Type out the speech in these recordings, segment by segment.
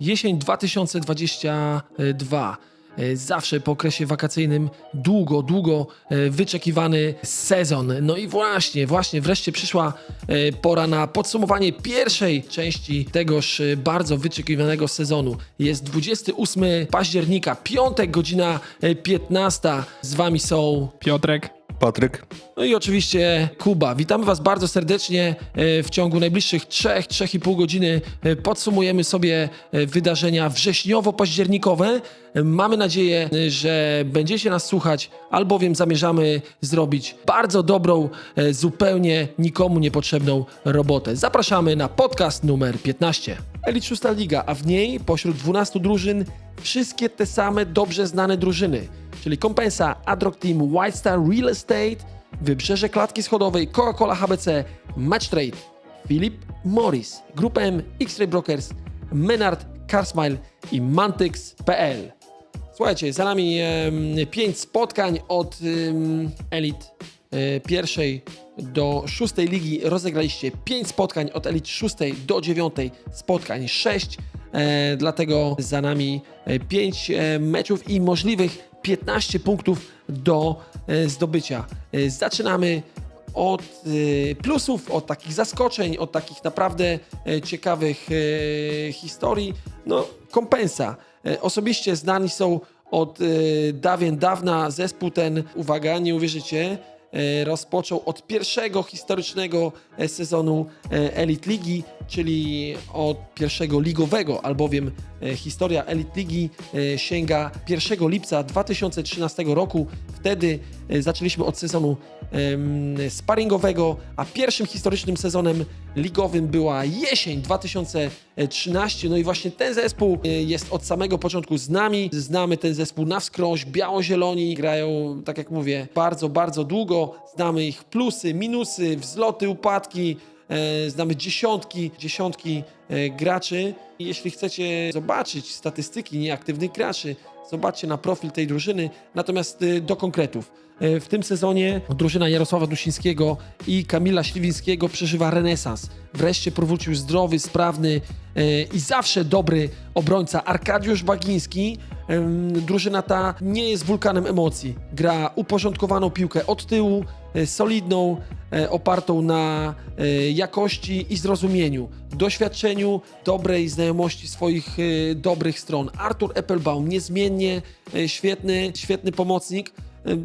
Jesień 2022. E, Zawsze po okresie wakacyjnym długo, długo e, wyczekiwany sezon. No i właśnie, właśnie wreszcie przyszła e, pora na podsumowanie pierwszej części tegoż bardzo wyczekiwanego sezonu. Jest 28 października, piątek, godzina e, 15. Z wami są Piotrek. Patryk. no i oczywiście Kuba. Witamy Was bardzo serdecznie. E, W ciągu najbliższych 3-3,5 godziny e, podsumujemy sobie e, wydarzenia wrześniowo-październikowe. Mamy nadzieję, że będziecie nas słuchać, albowiem zamierzamy zrobić bardzo dobrą, zupełnie nikomu niepotrzebną robotę. Zapraszamy na podcast numer 15. Elit 6 Liga, a w niej pośród 12 drużyn wszystkie te same dobrze znane drużyny czyli Kompensa, Adrock Team, White Star Real Estate, Wybrzeże Klatki Schodowej, Coca-Cola HBC, Match Trade, Philip Morris, Grupa M, X-Ray Brokers, Menard, Carsmile i Mantix.pl. Słuchajcie, za nami em, pięć spotkań od em, elit e, pierwszej do szóstej ligi. Rozegraliście pięć spotkań od elit szóstej do dziewiątej spotkań sześć. E, dlatego za nami e, pięć e, meczów i możliwych 15 punktów do e, zdobycia. E, zaczynamy od e, plusów, od takich zaskoczeń, od takich naprawdę e, ciekawych e, historii. No, kompensa. E, Osobiście znani są od e, dawien dawna zespół ten, uwaga, nie uwierzycie, e, rozpoczął od pierwszego historycznego e, sezonu e, Elite Ligi, czyli od pierwszego ligowego, albowiem e, historia Elite Ligi e, sięga 1 lipca 2013 roku. Wtedy e, zaczęliśmy od sezonu sparingowego, a pierwszym historycznym sezonem ligowym była jesień 2013. No i właśnie ten zespół jest od samego początku z nami. Znamy ten zespół na wskroś, biało-zieloni, grają, tak jak mówię, bardzo, bardzo długo. Znamy ich plusy, minusy, wzloty, upadki. E, Znamy dziesiątki, dziesiątki e, graczy. Jeśli chcecie zobaczyć statystyki nieaktywnych graczy, zobaczcie na profil tej drużyny. Natomiast e, do konkretów. W tym sezonie drużyna Jarosława Dusińskiego i Kamila Śliwińskiego przeżywa renesans. Wreszcie powrócił zdrowy, sprawny i zawsze dobry obrońca Arkadiusz Bagiński. Drużyna ta nie jest wulkanem emocji. Gra uporządkowaną piłkę od tyłu, solidną, e, opartą na e, jakości i zrozumieniu, doświadczeniu, dobrej znajomości swoich e, dobrych stron. Artur Eppelbaum niezmiennie e, świetny, świetny pomocnik. E,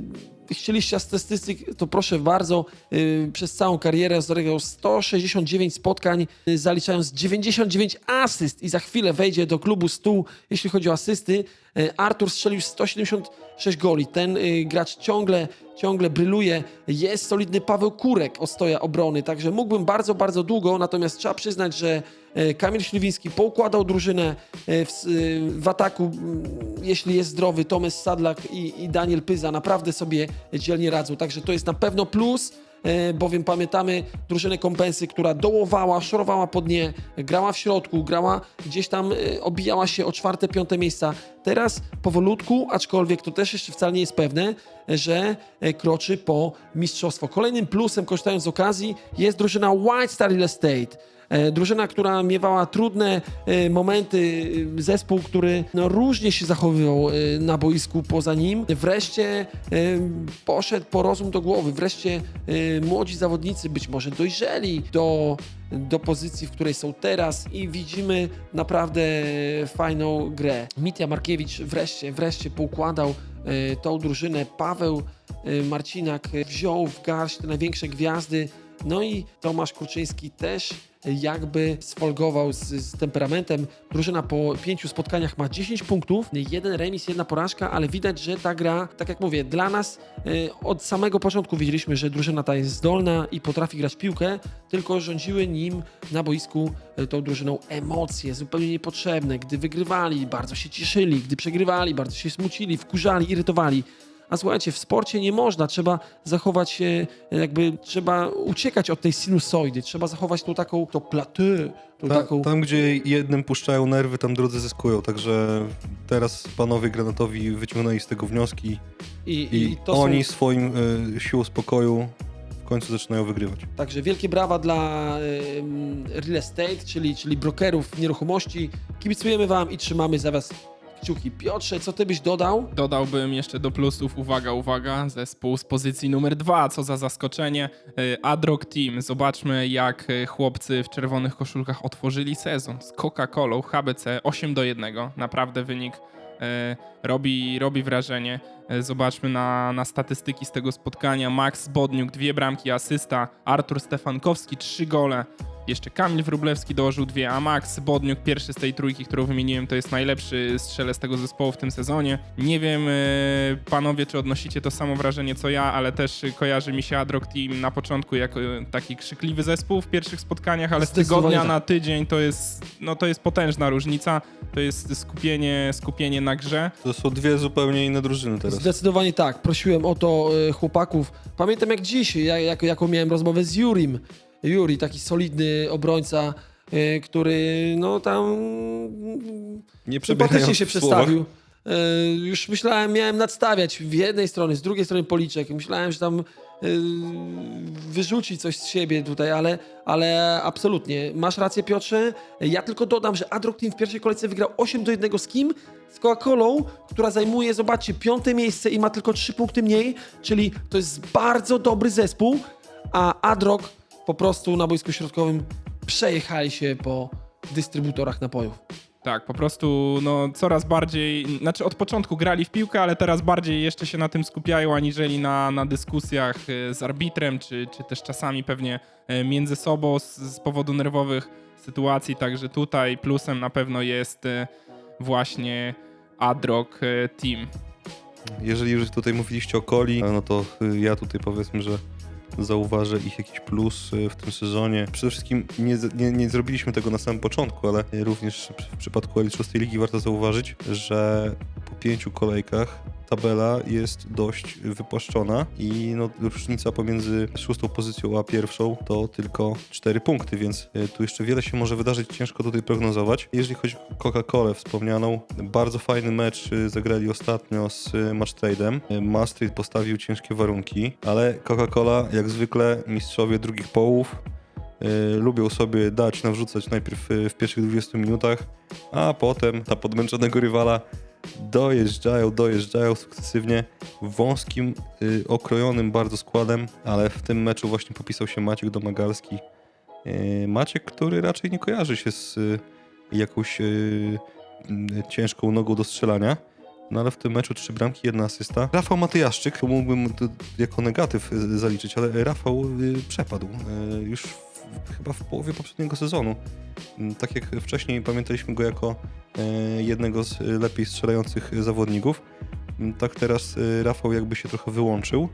Chcieliście statystyk, to proszę bardzo, e, przez całą karierę zagrał 169 spotkań, e, zaliczając 99 asyst i za chwilę wejdzie do klubu 100, jeśli chodzi o asysty. E, Artur strzelił 176 goli. Ten e, gracz ciągle, ciągle bryluje. Jest solidny Paweł Kurek ostoja obrony, także mógłbym bardzo, bardzo długo, natomiast trzeba przyznać, że e, Kamil Śliwiński poukładał drużynę w, w ataku, m, jeśli jest zdrowy, Tomes Sadlak i, i Daniel Pyza naprawdę sobie dzielnie radzą, także to jest na pewno plus bowiem pamiętamy drużynę kompensy, która dołowała, szorowała pod nie, grała w środku, grała gdzieś tam, e, obijała się o czwarte, piąte miejsca. Teraz powolutku, aczkolwiek to też jeszcze wcale nie jest pewne, że e, kroczy po mistrzostwo. Kolejnym plusem, korzystając z okazji, jest drużyna White Star Real Estate. E, Drużyna, która miewała trudne e, momenty, e, zespół, który no, różnie się zachowywał na boisku poza nim, wreszcie poszedł po rozum do głowy. Wreszcie młodzi zawodnicy być może dojrzeli do, do pozycji, w której są teraz i widzimy naprawdę fajną grę. Mitja Markiewicz wreszcie, wreszcie poukładał tą drużynę. Paweł Marcinak wziął w garść te największe gwiazdy. No i Tomasz Kurczyński też jakby sfolgował z, z temperamentem. Drużyna po pięciu spotkaniach ma 10 punktów, jeden remis, jedna porażka, ale widać, że ta gra, tak jak mówię, dla nas e, od samego początku widzieliśmy, że drużyna ta jest zdolna i potrafi grać piłkę, tylko rządziły nim na boisku e, tą drużyną emocje zupełnie niepotrzebne. Gdy wygrywali, bardzo się cieszyli, gdy przegrywali, bardzo się smucili, wkurzali, irytowali. A słuchajcie, w sporcie nie można, trzeba zachować się, jakby trzeba uciekać od tej sinusoidy, trzeba zachować tą taką, to plateau, tą Ta, taką... tam, gdzie jednym puszczają nerwy, tam drudzy zyskują. Także teraz panowie granatowi wyciągnęli z tego wnioski I, i, i oni są, swoim y, siłą spokoju w końcu zaczynają wygrywać. Także wielkie brawa dla em, real estate, czyli, czyli brokerów nieruchomości. Kibicujemy wam i trzymamy za was kciuki. Piotrze, co ty byś dodał? Dodałbym jeszcze do plusów, uwaga, uwaga, zespół z pozycji numer dwa, co za zaskoczenie. Y, Adrock Team, zobaczmy jak y, chłopcy w czerwonych koszulkach otworzyli sezon z Coca-Colą, HBC 8 do 1. Naprawdę wynik y, robi, robi wrażenie. Zobaczmy na, na statystyki z tego spotkania. Max Bodniuk, dwie bramki, asysta. Artur Stefankowski, trzy gole. Jeszcze Kamil Wróblewski dołożył dwie, a Max Bodniuk, pierwszy z tej trójki, którą wymieniłem, to jest najlepszy strzelec tego zespołu w tym sezonie. Nie wiem, e, panowie, czy odnosicie to samo wrażenie co ja, ale też kojarzy mi się Adrock Team na początku jako e, taki krzykliwy zespół w pierwszych spotkaniach, ale z tygodnia tak. na tydzień to jest, no, to jest potężna różnica. To jest skupienie, skupienie na grze. To są dwie zupełnie inne drużyny teraz. Zdecydowanie tak. Prosiłem o to e, chłopaków. Pamiętam jak dziś, jak, jak, jaką miałem rozmowę z Jurim. Juri, taki solidny obrońca, e, który no tam Nie sympatycznie przebierając się w słowach. przedstawił. E, Już myślałem, miałem nadstawiać w jednej strony, z drugiej strony policzek. Myślałem, że tam e, wyrzuci coś z siebie tutaj, ale, ale absolutnie. Masz rację, Piotrze. Ja tylko dodam, że Adrock Team w pierwszej kolejce wygrał 8 do 1 z kim? Z Coca-Colą, która zajmuje, zobaczcie, piąte miejsce i ma tylko 3 punkty mniej, czyli to jest bardzo dobry zespół, a Adrock po prostu na boisku środkowym przejechali się po dystrybutorach napojów. Tak, po prostu no, coraz bardziej, znaczy od początku grali w piłkę, ale teraz bardziej jeszcze się na tym skupiają, aniżeli na, na dyskusjach e, z arbitrem, czy, czy też czasami pewnie e, między sobą z, z powodu nerwowych sytuacji. Także tutaj plusem na pewno jest e, właśnie Adrock Team. Jeżeli już tutaj mówiliście o Coli, no to ja tutaj powiedzmy, że zauważę ich jakiś plus y, w tym sezonie. Przede wszystkim nie, nie, nie zrobiliśmy tego na samym początku, ale również w przypadku Elit 6 Ligi warto zauważyć, że po pięciu kolejkach tabela jest dość wypłaszczona i no, różnica pomiędzy szóstą pozycją a pierwszą to tylko 4 punkty, więc y, tu jeszcze wiele się może wydarzyć, ciężko tutaj prognozować. Jeżeli chodzi o Coca-Colę wspomnianą, bardzo fajny mecz y, zagrali ostatnio z y, Match Trade'em. Maastricht postawił ciężkie warunki, ale Coca-Cola jak zwykle mistrzowie drugich połów lubią sobie dać, nawrzucać najpierw w pierwszych 20 minutach, a potem na podmęczonego rywala dojeżdżają, dojeżdżają sukcesywnie wąskim, y, okrojonym bardzo składem, ale w tym meczu właśnie popisał się Maciek Domagalski. Y, Maciek, który raczej nie kojarzy się z y, jakąś y, y, ciężką nogą do strzelania. No ale w tym meczu trzy bramki, jedna asysta. Rafał Matyjaszczyk, to mógłbym to jako negatyw y, zaliczyć, ale Rafał przepadł już chyba w połowie poprzedniego sezonu. Mm, Tak jak wcześniej pamiętaliśmy go jako e, jednego z e, lepiej strzelających zawodników. Mm, Tak teraz e, Rafał jakby się trochę wyłączył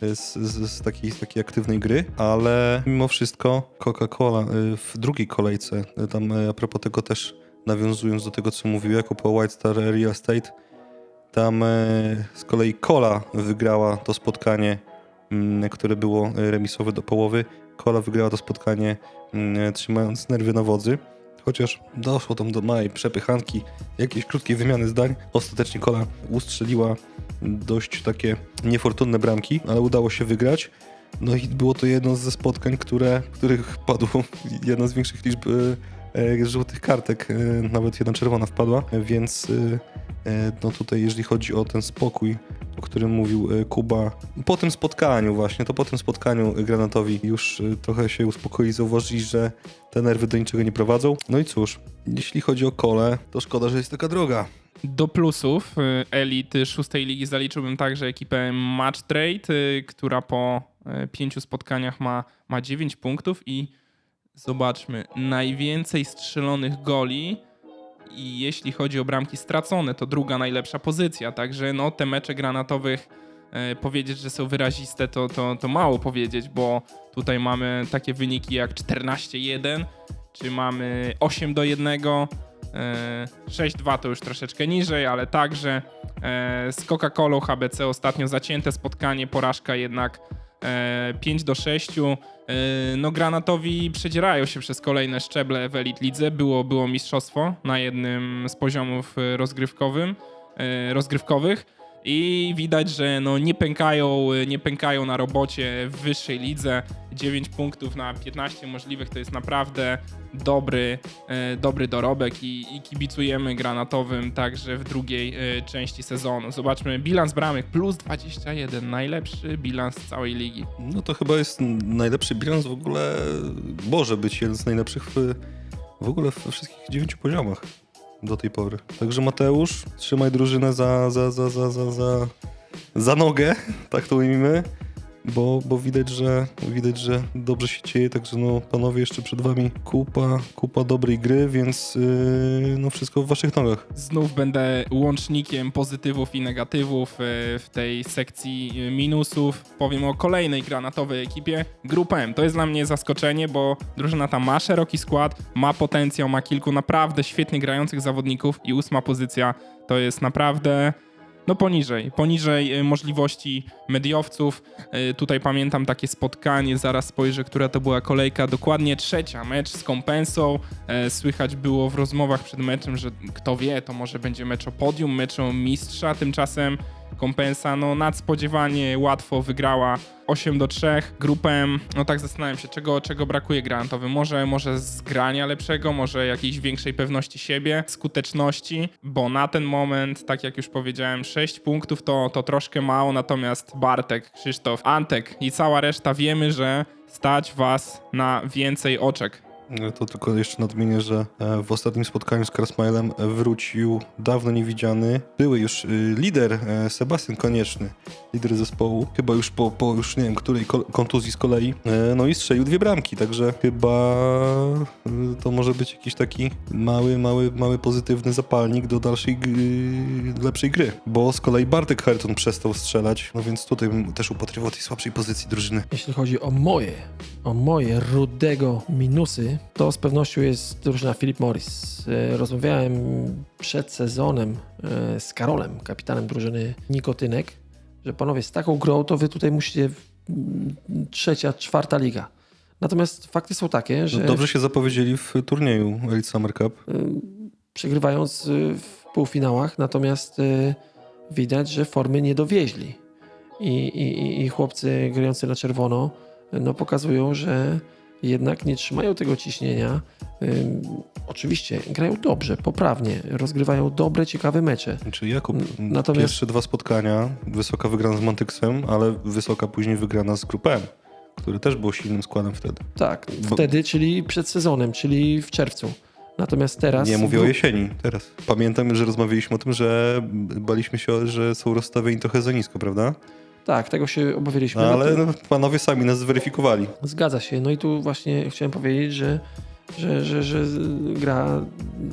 z, z, z, takiej, z takiej aktywnej gry, ale mimo wszystko Coca-Cola w drugiej kolejce, tam a propos tego też nawiązując do tego, co mówił jako po White Star Real Estate, tam z kolei Cola wygrała to spotkanie, mm, które było remisowe do połowy. Cola wygrała to spotkanie mm, trzymając nerwy na wodzy. Chociaż doszło tam do małej przepychanki, jakiejś krótkiej wymiany zdań. Ostatecznie Kola ustrzeliła dość takie niefortunne bramki, ale udało się wygrać. No i było to jedno ze spotkań, które, których padło jedna z większych liczb e, e, żółtych kartek. E, nawet jedna czerwona wpadła, więc no tutaj jeżeli chodzi o ten spokój, o którym mówił e, Kuba, po tym spotkaniu właśnie, to po tym spotkaniu Granatowi już e, trochę się uspokoili, zauważyli, że te nerwy do niczego nie prowadzą. No i cóż, jeśli chodzi o kole, to szkoda, że jest taka droga. Do plusów y, elity szóstej ligi zaliczyłbym także ekipę Match Trade, która po pięciu spotkaniach ma, ma 9 punktów i zobaczmy, najwięcej strzelonych goli i jeśli chodzi o bramki stracone, to druga najlepsza pozycja, także no te mecze granatowych y, powiedzieć, że są wyraziste, to, to, to mało powiedzieć, bo tutaj mamy takie wyniki jak 14-1, czy mamy 8 do 1, E, 6-2 to już troszeczkę niżej, ale także e, z Coca-Colą HBC ostatnio zacięte spotkanie, porażka jednak e, 5 do 6. E, No Granatowi przedzierają się przez kolejne szczeble w Elite Lidze. Było, było mistrzostwo na jednym z poziomów e, rozgrywkowym, e, rozgrywkowych i widać, że no nie pękają, nie pękają na robocie w wyższej lidze. 9 punktów na 15 możliwych to jest naprawdę dobry, e, dobry dorobek i, i kibicujemy granatowym także w drugiej e, części sezonu. Zobaczmy bilans bramek plus 21, najlepszy bilans całej ligi. No to chyba jest najlepszy bilans w ogóle, może być jeden z najlepszych w, w ogóle we wszystkich dziewięciu poziomach do tej pory. Także Mateusz, trzymaj drużynę za, za, za, za, za, za, za nogę, tak to ujmijmy, bo, bo widać, że widać, że dobrze się dzieje, także no panowie jeszcze przed wami kupa, kupa dobrej gry, więc yy, no wszystko w waszych nogach. Znów będę łącznikiem pozytywów i negatywów e, w tej sekcji e, minusów. Powiem o kolejnej granatowej ekipie. Grupa M. To jest dla mnie zaskoczenie, bo drużyna ta ma szeroki skład, ma potencjał, ma kilku naprawdę świetnie grających zawodników i ósma pozycja to jest naprawdę no poniżej, poniżej e, możliwości mediowców. E, Tutaj pamiętam takie spotkanie, zaraz spojrzę, która to była kolejka, dokładnie trzecia, mecz z kompensą. E, Słychać było w rozmowach przed meczem, że kto wie, to może będzie mecz o podium, mecz o mistrza, tymczasem kompensa no nadspodziewanie łatwo wygrała 8 do 3 grupę. No tak zastanawiam się, czego, czego brakuje granatowy. Może, może zgrania lepszego, może jakiejś większej pewności siebie, skuteczności, bo na ten moment, tak jak już powiedziałem, 6 punktów to, to troszkę mało, natomiast Bartek, Krzysztof, Antek i cała reszta wiemy, że stać was na więcej oczek. E, To tylko jeszcze nadmienię, że e, w ostatnim spotkaniu z Krasmailem wrócił dawno niewidziany, były już y, lider e, Sebastian Konieczny, lider zespołu, chyba już po, po już nie wiem której ko- kontuzji z kolei, E, no i strzelił dwie bramki, także chyba y, to może być jakiś taki mały, mały, mały pozytywny zapalnik do dalszej gry, lepszej gry, bo z kolei Bartek Herton przestał strzelać, no więc tutaj też upatrywał tej słabszej pozycji drużyny. Jeśli chodzi o moje, o moje rudego minusy, to z pewnością jest drużyna Philip Morris. E, Rozmawiałem przed sezonem e, z Karolem, kapitanem drużyny Nikotynek, że panowie z taką grą to wy tutaj musicie w- m, trzecia, czwarta liga. Natomiast fakty są takie, że Dobrze się zapowiedzieli w turnieju Elite Summer Cup. przegrywając y, w półfinałach, natomiast widać, że formy nie dowieźli. I, i, i- chłopcy grający na czerwono no, pokazują, że jednak nie trzymają tego ciśnienia. Ym, oczywiście grają dobrze, poprawnie, rozgrywają dobre, ciekawe mecze. Czyli Jakub, N- natomiast- pierwsze dwa spotkania, wysoka wygrana z Mantyksem, ale wysoka później wygrana z Grupem, który też był silnym składem wtedy. Tak, Bo- wtedy, czyli przed sezonem, czyli w czerwcu. Natomiast teraz... Nie mówię o jesieni, teraz. Pamiętam, że rozmawialiśmy o tym, że baliśmy się, że są rozstawieni trochę za nisko, prawda? Tak, tego się obawialiśmy. No, No ale no, panowie sami nas zweryfikowali. Zgadza się. No i tu właśnie chciałem powiedzieć, że, że, że, że gra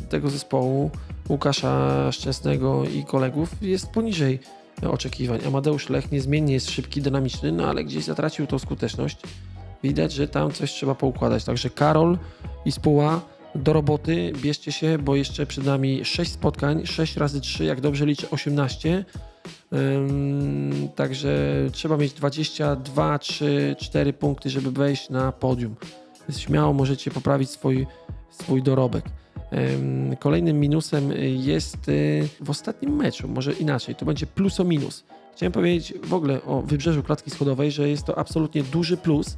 tego zespołu Łukasza Szczęsnego i kolegów jest poniżej oczekiwań. Amadeusz Lech niezmiennie jest szybki, dynamiczny, no ale gdzieś zatracił tą skuteczność. Widać, że tam coś trzeba poukładać. Także Karol i Spuła do roboty, bierzcie się, bo jeszcze przed nami 6 spotkań, 6 razy 3, jak dobrze liczę, 18. Także trzeba mieć 22, 3, 4 punkty, żeby wejść na podium. Śmiało możecie poprawić swój, swój dorobek. Ym, Kolejnym minusem jest y, w ostatnim meczu, może inaczej, to będzie plus o minus. Chciałem powiedzieć w ogóle o wybrzeżu klatki schodowej, że jest to absolutnie duży plus,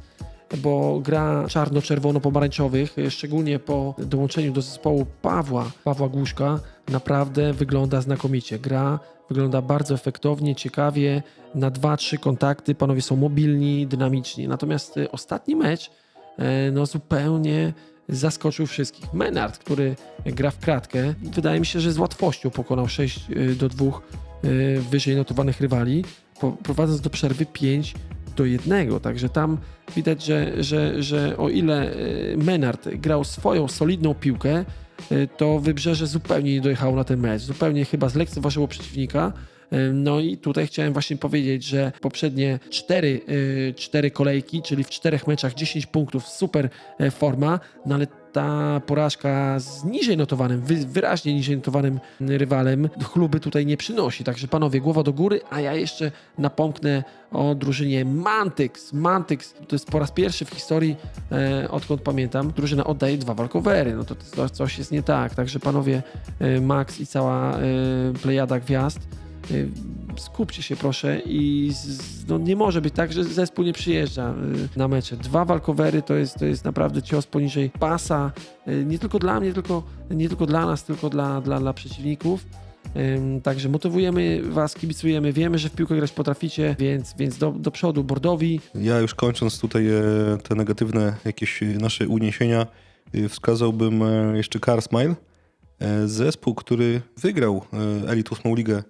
bo gra czarno-czerwono-pomarańczowych, y, szczególnie po dołączeniu do zespołu Pawła, Pawła Głuszka, naprawdę wygląda znakomicie. Gra wygląda bardzo efektownie, ciekawie, na 2-3 kontakty, panowie są mobilni, dynamiczni. Natomiast y, ostatni mecz e, no zupełnie zaskoczył wszystkich. Menard, który gra w kratkę, wydaje mi się, że z łatwością pokonał 6 y, do 2 y, wyżej notowanych rywali, prowadząc do przerwy 5 do 1. Także tam widać, że, że, że o ile y, Menard grał swoją solidną piłkę, y, to Wybrzeże zupełnie nie dojechało na ten mecz. Zupełnie chyba zlekceważyło przeciwnika. Y, No i tutaj chciałem właśnie powiedzieć, że poprzednie cztery, y, cztery kolejki, czyli w czterech meczach 10 punktów, super forma, no ale ta porażka z niżej notowanym, wy, wyraźnie niżej notowanym rywalem chluby tutaj nie przynosi. Także panowie, głowa do góry, a ja jeszcze napomknę o drużynie Mantyx. Mantyx to jest po raz pierwszy w historii, e, odkąd pamiętam, drużyna oddaje dwa walkowery. No to, to coś jest nie tak. Także panowie, e, Max i cała e, plejada gwiazd, e, skupcie się proszę i z, no nie może być tak, że zespół nie przyjeżdża y, na mecze. Dwa walkowery to jest, to jest naprawdę cios poniżej pasa, y, nie tylko dla mnie, tylko, nie tylko dla nas, tylko dla, dla, dla przeciwników. Także motywujemy was, kibicujemy, wiemy, że w piłkę grać potraficie, więc, więc do, do przodu bordowi. Ja już kończąc tutaj e, te negatywne jakieś e, nasze uniesienia, e, wskazałbym jeszcze Carsmile, zespół, który wygrał Elite 8 Ligę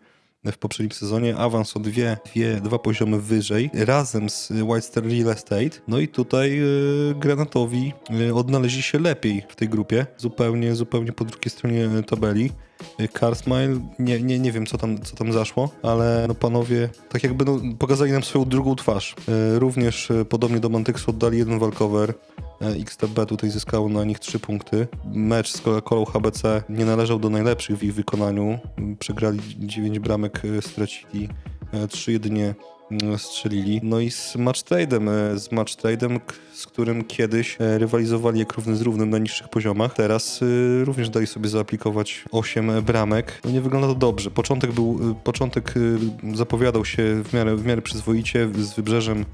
w poprzednim sezonie, awans o dwie, dwie, dwa poziomy wyżej, razem z White Star Real Estate. No i tutaj e, Granatowi e, odnaleźli się lepiej w tej grupie, zupełnie, zupełnie po drugiej stronie tabeli. E, Carsmile, nie, nie, nie wiem co tam, co tam zaszło, ale no panowie tak jakby no, pokazali nam swoją drugą twarz. E, również e, podobnie do Mantyksu oddali jeden walkover. XTB tutaj zyskało na nich 3 punkty. Mecz z Coca-Colą HBC nie należał do najlepszych w ich wykonaniu. Przegrali 9 bramek, stracili 3 jedynie strzelili. No i z match trade'em, e, z match trade'em, z którym kiedyś e, rywalizowali jak równy z równym na niższych poziomach. Teraz e, również dali sobie zaaplikować 8 bramek. No nie wygląda to dobrze. Początek był, początek zapowiadał się w miarę, w miarę przyzwoicie z wybrzeżem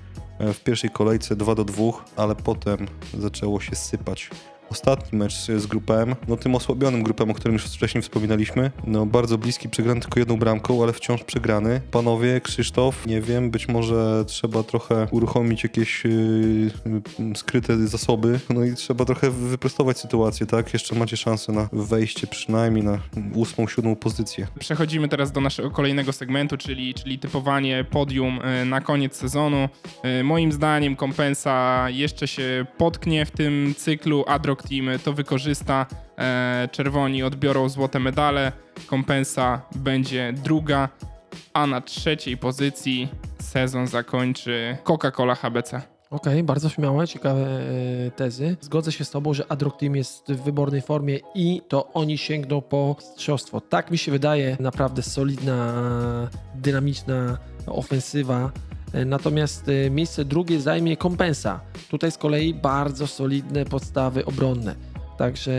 w pierwszej kolejce 2 do 2, ale potem zaczęło się sypać. Ostatni mecz z grupem, no tym osłabionym grupem, o którym już wcześniej wspominaliśmy, no bardzo bliski, przegrany tylko jedną bramką, ale wciąż przegrany. Panowie, Krzysztof, nie wiem, być może trzeba trochę uruchomić jakieś yy, skryte zasoby, no i trzeba trochę wyprostować sytuację, tak? Jeszcze macie szansę na wejście przynajmniej na ósmą, siódmą pozycję. Przechodzimy teraz do naszego kolejnego segmentu, czyli, czyli typowanie podium e, na koniec sezonu. E, Moim zdaniem kompensa jeszcze się potknie w tym cyklu. Team to wykorzysta. E, Czerwoni odbiorą złote medale. Kompensa będzie druga, a na trzeciej pozycji sezon zakończy Coca-Cola HBC. Okej, bardzo śmiałe, ciekawe e, tezy. Zgodzę się z tobą, że Adrock Team jest w wybornej formie i to oni sięgną po mistrzostwo. Tak mi się wydaje, naprawdę solidna, dynamiczna ofensywa. E, Natomiast e, miejsce drugie zajmie kompensa. Tutaj z kolei bardzo solidne podstawy obronne. Także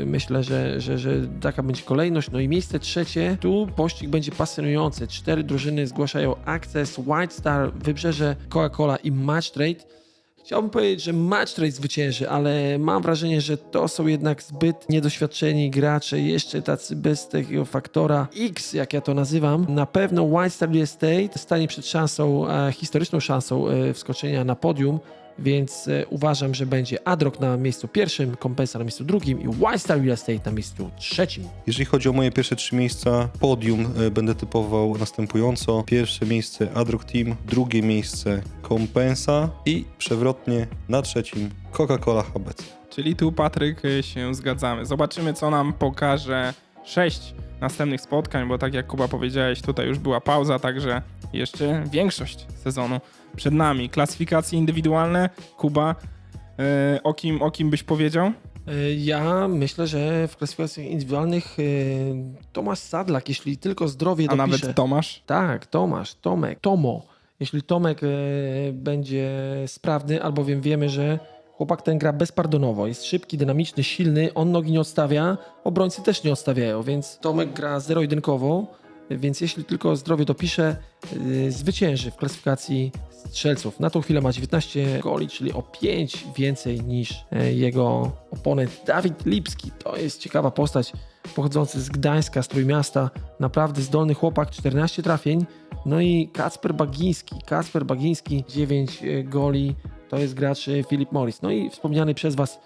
e, myślę, że, że, że taka będzie kolejność. No i miejsce trzecie, tu pościg będzie pasjonujący. Cztery drużyny zgłaszają Access, White Star, Wybrzeże, Coca-Cola i Match Trade. Chciałbym powiedzieć, że Match Trade zwycięży, ale mam wrażenie, że to są jednak zbyt niedoświadczeni gracze, jeszcze tacy bez takiego faktora X, jak ja to nazywam. Na pewno White Star Estate stanie przed szansą, e, historyczną szansą e, wskoczenia na podium, więc e, uważam, że będzie Adrock na miejscu pierwszym, Kompensa na miejscu drugim i White Star Real Estate na miejscu trzecim. Jeżeli chodzi o moje pierwsze trzy miejsca, podium e, będę typował następująco. Pierwsze miejsce Adrock Team, drugie miejsce Kompensa i przewrotnie na trzecim Coca-Cola HBC. Czyli tu, Patryk, y, się zgadzamy. Zobaczymy, co nam pokaże sześć następnych spotkań, bo tak jak Kuba powiedziałeś, tutaj już była pauza, także jeszcze większość sezonu przed nami. Klasyfikacje indywidualne. Kuba, y, o kim, o kim byś powiedział? E, Ja myślę, że w klasyfikacjach indywidualnych e, Tomasz Sadlak, jeśli tylko zdrowie A dopisze... nawet Tomasz? Tak, Tomasz, Tomek, Tomo. Jeśli Tomek e, będzie sprawny, albowiem wiemy, że chłopak ten gra bezpardonowo, jest szybki, dynamiczny, silny, on nogi nie odstawia, obrońcy też nie odstawiają, więc Tomek gra zero-jedynkowo, więc jeśli tylko zdrowie dopisze, e, zwycięży w klasyfikacji strzelców. Na tą chwilę ma 19 goli, czyli o 5 więcej niż e, jego oponent Dawid Lipski. To jest ciekawa postać pochodzący z Gdańska, z Trójmiasta. Naprawdę zdolny chłopak, 14 trafień. No i Kacper Bagiński. Kacper Bagiński, 9 e, goli. To jest gracz e, Filip Morris. No i wspomniany przez Was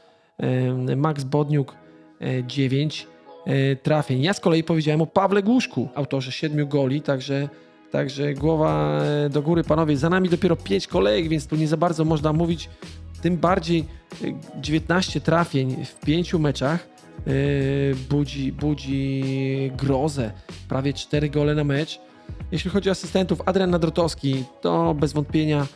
Max Bodniuk, e, 9 e, trafień. Ja z kolei powiedziałem o Pawle Głuszku, autorze 7 goli, także Także głowa e, do góry, panowie. Za nami dopiero 5 kolejek, więc tu nie za bardzo można mówić. Tym bardziej e, 19 trafień w 5 meczach e, budzi, budzi grozę. Prawie 4 gole na mecz. Jeśli chodzi o asystentów, Adrian Nadrotowski to bez wątpienia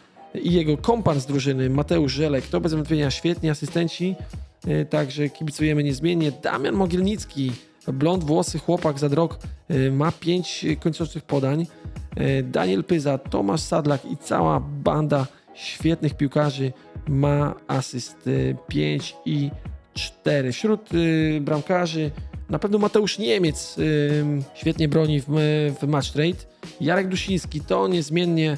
i jego kompan z drużyny Mateusz Żelek to bez wątpienia świetni asystenci. E, Także kibicujemy niezmiennie. Damian Mogielnicki, blond włosy chłopak za drog, e, ma 5 końcowych podań. E, Daniel Pyza, Tomasz Sadlak i cała banda świetnych piłkarzy ma asyst 5 i 4. Wśród bramkarzy na pewno Mateusz Niemiec świetnie broni w, w match trade. Jarek Dusiński to niezmiennie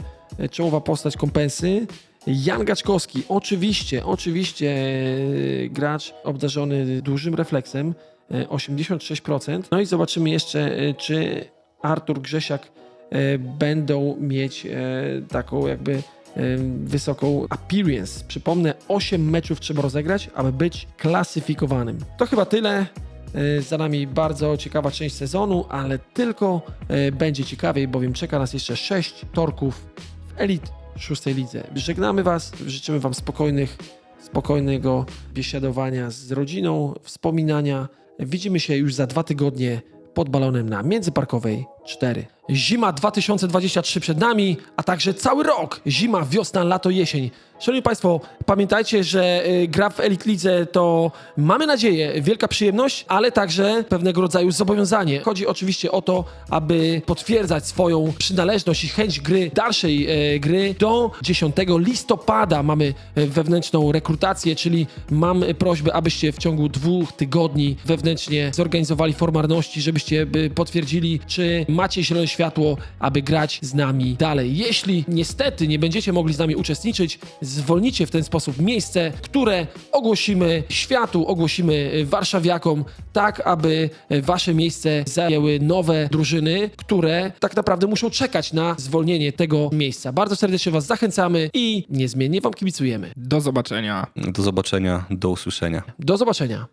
czołowa postać kompensy. Jan Gaczkowski, oczywiście, oczywiście e, gracz obdarzony dużym refleksem, e, 86%. No i zobaczymy jeszcze, e, czy Artur Grzesiak e, będą mieć e, taką jakby e, wysoką appearance. Przypomnę, 8 meczów trzeba rozegrać, aby być klasyfikowanym. To chyba tyle. E, Za nami bardzo ciekawa część sezonu, ale tylko e, będzie ciekawiej, bowiem czeka nas jeszcze 6 torków w Elite szóstej lidze. Żegnamy Was, życzymy Wam spokojnych, spokojnego biesiadowania z rodziną, wspominania. Widzimy się już za dwa tygodnie pod balonem na Międzyparkowej 4. Zima 2023 przed nami, a także cały rok. Zima, wiosna, lato, jesień. Szanowni Państwo, pamiętajcie, że y, gra w Elite Lidze to mamy nadzieję wielka przyjemność, ale także pewnego rodzaju zobowiązanie. Chodzi oczywiście o to, aby potwierdzać swoją przynależność i chęć gry, dalszej e, gry. Do 10 listopada mamy e, wewnętrzną rekrutację, czyli mam prośbę, abyście w ciągu dwóch tygodni wewnętrznie zorganizowali formalności, żebyście by potwierdzili, czy macie zielone światło, aby grać z nami dalej. Jeśli niestety nie będziecie mogli z nami uczestniczyć, zwolnicie w ten sposób miejsce, które ogłosimy światu, ogłosimy warszawiakom, tak aby wasze miejsce zajęły nowe drużyny, które tak naprawdę muszą czekać na zwolnienie tego miejsca. Bardzo serdecznie was zachęcamy i niezmiennie wam kibicujemy. Do zobaczenia. Do zobaczenia, do usłyszenia. Do zobaczenia.